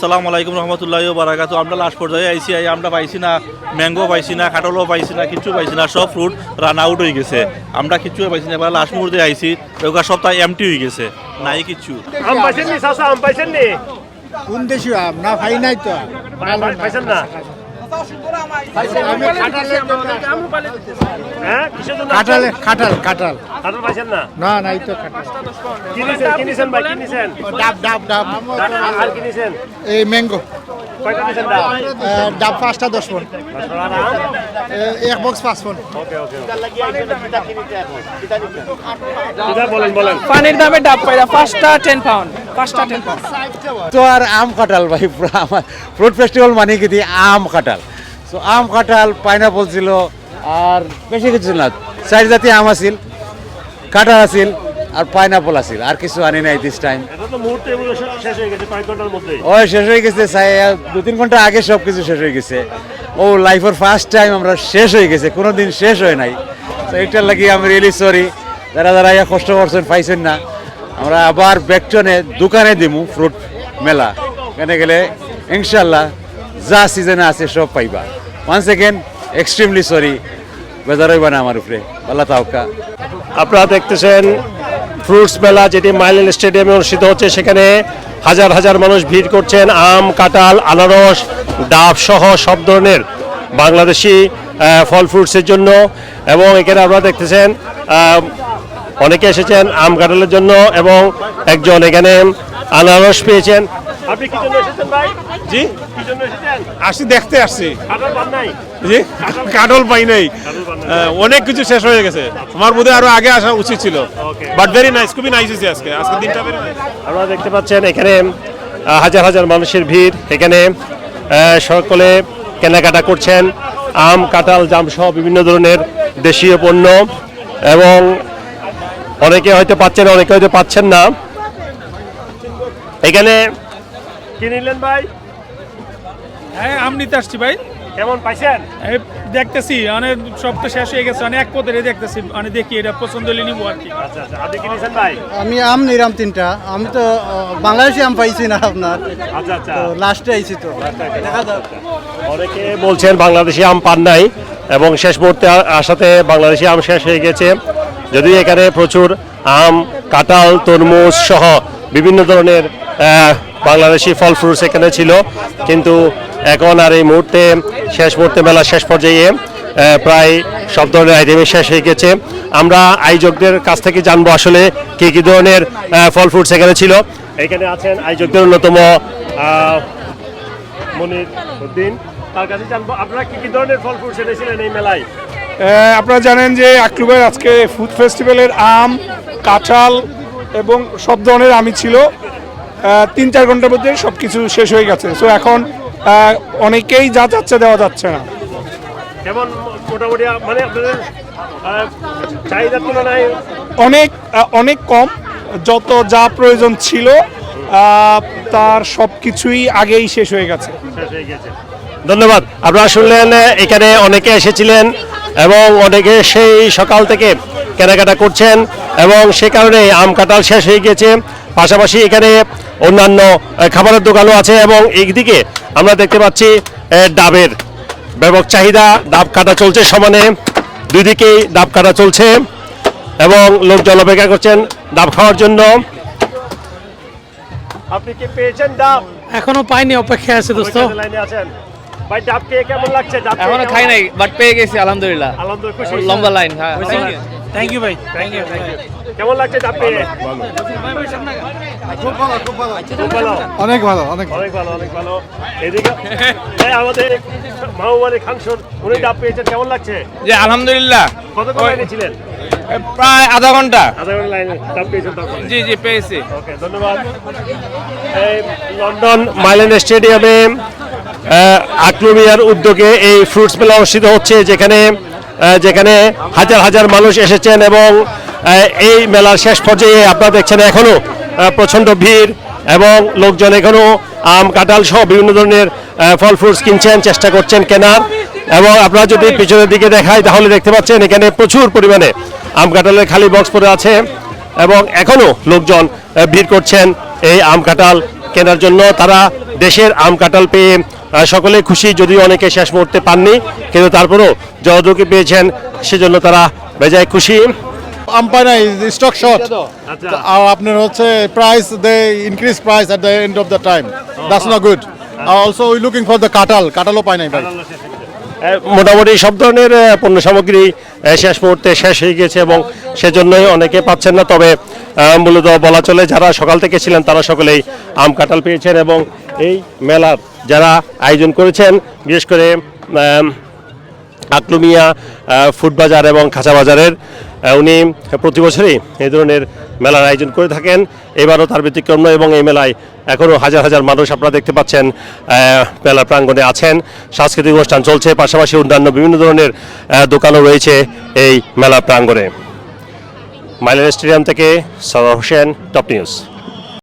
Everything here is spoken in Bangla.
সালাম আলাইকুম রহমতুল্লাহ বারাকাতু আমরা লাস্ট পর্যায়ে আইসি আই আমরা পাইছি না ম্যাঙ্গো পাইছি না কাটলও পাইছি না কিচ্ছু পাইছি না সব ফ্রুট রান আউট হয়ে গেছে। আমরা কিচ্ছু পাইছি না এবার লাস্ট মুহূর্তে আইছি ওখানে সপ্তাহ এমটি হয়ে গেছে নাই কিচ্ছু। আম পাইছেন নি চাচা আম পাইছেন নি? কোন দেশি আম? না ভাই নাই তো। পাইছেন না? হ্যাঁ কাঁঠাল পাইছেন না? না তো কিনেছেন কিনেছেন ভাই কিনেছেন ডাব ডাব ডাব। আর- আর কিনেছেন এই ম্যাঙ্গো। কয়টা নিয়েছেন ডাব? ডাব পাঁচটা দশ ফোন। আর এক বক্স পাঁচ ফোন। বলেন বলেন। পানির দামে ডাব পাইরা পাঁচটা টেন পাউন্ড পাঁচটা তো আর আম কাঁঠাল ভাই আমার ফ্রুট ফেস্টিভ্যাল মানে কি আম কাঁঠাল। তো আম কাঁঠাল পাইনাপল ছিল আর বেশি কিছু না চার জাতীয় আম আছিল কাঁঠাল আছিল আর পাইনাপল আছিল আর কিছু আনি নাই দিস টাইম হয়ে ওই শেষ হয়ে গেছে দু তিন ঘণ্টা আগে সব কিছু শেষ হয়ে গেছে। ও লাইফের ফার্স্ট টাইম আমরা শেষ হয়ে গেছে কোনো দিন শেষ হয় নাই। তো এটার লাগি আমি রিয়েলি সরি যারা যারা ইয়া কষ্ট করছেন পাইছেন না। আমরা আবার ব্যাকটনে দোকানে দিমু ফ্রুট মেলা। এখানে গেলে ইনশাল্লাহ যা সিজনে আছে সব পাইবা। ওয়ান সেকেন্ড এক্সট্রিমলি সরি বেজার হইবা না আমার উপরে। আল্লাহ তাওকা আপনারা দেখতেছেন ফ্রুটস মেলা যেটি মাইলেন স্টেডিয়ামে অনুষ্ঠিত হচ্ছে, সেখানে হাজার হাজার মানুষ ভিড় করছেন। আম, কাঁঠাল, আনারস, ডাব সহ সব ধরনের বাংলাদেশি ফল ফ্রুটসের জন্য। এবং এখানে আপনারা দেখতেছেন অনেকে এসেছেন আম কাঁঠালের জন্য এবং একজন এখানে আনারস পেয়েছেন। আপনি কি জন্য এসেছেন ভাই? জি? কি জন্য এসেছেন? আসছি দেখতে আসছি। জি কাঠল পাই নাই। অনেক কিছু শেষ হয়ে গেছে। আমার বোধহয় আরও আগে আসা উচিত ছিল। বাট ভেরি নাইস খুবই নাইস হয়েছে আজকে। আজকে দিনটা ভেরি আপনারা দেখতে পাচ্ছেন এখানে হাজার হাজার মানুষের ভিড়। এখানে সকলে কেনাকাটা করছেন। আম কাঁঠাল জাম সহ বিভিন্ন ধরনের দেশীয় পণ্য এবং অনেকে হয়তো পাচ্ছেন অনেকে হয়তো পাচ্ছেন না। এখানে কি নিলেন ভাই? হ্যাঁ আম নিতে আসছি ভাই। কেমন পাইছেন? দেখতেছি অনেক সব তো শেষ হয়ে গেছে অনেক এক পদের দেখতেছি মানে দেখি এটা পছন্দ হলে নিবো আর কি। আচ্ছা আচ্ছা আমি আম নিলাম তিনটা। আমি তো বাংলাদেশে আম পাইছি না আপনার। আচ্ছা আচ্ছা। লাস্টে আইছি তো। অনেকে বলছেন বাংলাদেশি আম পান নাই এবং শেষ মুহূর্তে আসাতে বাংলাদেশি আম শেষ হয়ে গেছে। যদিও এখানে প্রচুর আম, কাঁঠাল, তরমুজ সহ বিভিন্ন ধরনের বাংলাদেশি ফল ফ্রুটস এখানে ছিল। কিন্তু এখন আর এই মুহূর্তে শেষ মুহূর্তে মেলা শেষ পর্যায়ে প্রায় সব ধরনের আইটেমই শেষ হয়ে গেছে। আমরা আয়োজকদের কাছ থেকে জানব আসলে কি কি ধরনের ফল ফ্রুটস এখানে ছিল। এখানে আছেন আয়োজকদের অন্যতম মনির উদ্দিন। তার কাছে জানব, আপনারা কি কি ধরনের ফল ফ্রুট এনেছিলেন এই মেলায়? আপনারা জানেন যে আক্লুবের আজকে ফুড ফেস্টিভ্যালের আম কাঁঠাল এবং সব ধরনের আমি ছিল। তিন চার ঘণ্টার মধ্যে সব কিছু শেষ হয়ে গেছে। সো এখন অনেকেই যা যাচ্ছে দেওয়া যাচ্ছে না। মোটামুটি মানে আপনাদের চাহিদার তুলনায়? অনেক অনেক কম। যত যা প্রয়োজন ছিল তার সব কিছুই আগেই শেষ হয়ে গেছে। শেষ হয়ে গেছে। ধন্যবাদ। আপনারা শুনলেন এখানে অনেকে এসেছিলেন। এবং অনেকে সেই সকাল থেকে কেনাকাটা করছেন এবং সে কারণে আম কাঁঠাল শেষ হয়ে গেছে পাশাপাশি এখানে অন্যান্য খাবারের দোকানও আছে এবং একদিকে আমরা দেখতে পাচ্ছি ডাবের ব্যাপক চাহিদা। ডাব কাটা চলছে সমানে দুই দিকেই ডাব কাটা চলছে এবং লোকজন অপেক্ষা করছেন ডাব খাওয়ার জন্য। আপনি কি পেয়েছেন ডাব? এখনও পাইনি অপেক্ষায় আছে দোস্ত। লাইনে আছেন। ভাই ডাব খেয়ে কেমন লাগছে? এখনও খাই নাই বাট পেয়ে গেছি আলহামদুলিল্লাহ। আলহামদুলিল্লাহ খুশি লম্বা লাইন হ্যাঁ। থ্যাংক ইউ ভাই। থ্যাংক ইউ থ্যাংক ইউ কেমন লাগছে ডাব পেয়ে? খুব ভালো অনেক ভালো অনেক অনেক ভালো। অনেক ভালো। এদিকে এই আমাদের মাহবুবানি খানসুর উনি ডাব পেয়েছেন কেমন লাগছে? যে আলহামদুলিল্লাহ। লাইনে ছিলেন? প্রায় আধা ঘণ্টা। আধা ঘণ্টা লাইনে ডাব পেয়েছেন তারপরে জি জি পেয়েছি। ওকে ধন্যবাদ। এই লন্ডন মাইল্যান্ড স্টেডিয়ামে আক্রমিয়ার উদ্যোগে এই ফ্রুটস মেলা অনুষ্ঠিত হচ্ছে যেখানে যেখানে হাজার হাজার মানুষ এসেছেন এবং এই মেলার শেষ পর্যায়ে আপনারা দেখছেন এখনও আহ, প্রচণ্ড ভিড় এবং লোকজন এখনও আম কাঁঠাল সহ বিভিন্ন ধরনের ফল ফ্রুটস কিনছেন চেষ্টা করছেন কেনার এবং আপনারা যদি পিছনের দিকে দেখায় তাহলে দেখতে পাচ্ছেন এখানে প্রচুর পরিমাণে আম কাঁঠালের খালি বক্স পড়ে আছে এবং এখনও লোকজন ভিড় করছেন এই আম কাঁঠাল কেনার জন্য তারা দেশের আম কাঁঠাল পেয়ে সকলে খুশি যদিও অনেকে শেষ মুহূর্তে পাননি কিন্তু তারপরেও যতটুকু পেয়েছেন সেজন্য তারা বেজায় খুশি। আম পায় না স্টক শর্ট আর আপনার হচ্ছে price they increase price at the end of the time that's not good also we looking for the kathal কাঁঠালও পাই নাই ভাই। মোটামুটি সব ধরনের পণ্য সামগ্রী শেষ মুহূর্তে শেষ হয়ে গেছে এবং সেজন্যই অনেকে পাচ্ছেন না তবে মূলত বলা চলে যারা সকাল থেকে ছিলেন তারা সকলেই আম কাঁঠাল পেয়েছেন এবং এই মেলার যারা আয়োজন করেছেন, বিশেষ করে আকলুমিয়া ফুড বাজার এবং খাঁচা বাজারের উনি প্রতি বছরই এই ধরনের মেলার আয়োজন করে থাকেন। এবারও তার ব্যতিক্রম নয় এবং এই মেলায় এখনও হাজার হাজার মানুষ আপনারা দেখতে পাচ্ছেন মেলা প্রাঙ্গণে আছেন। সাংস্কৃতিক অনুষ্ঠান চলছে, পাশাপাশি অন্যান্য বিভিন্ন ধরনের দোকানও রয়েছে এই মেলা প্রাঙ্গণে। মাইলের স্টেডিয়াম থেকে সরোয়ার হোসেন টপ নিউজ।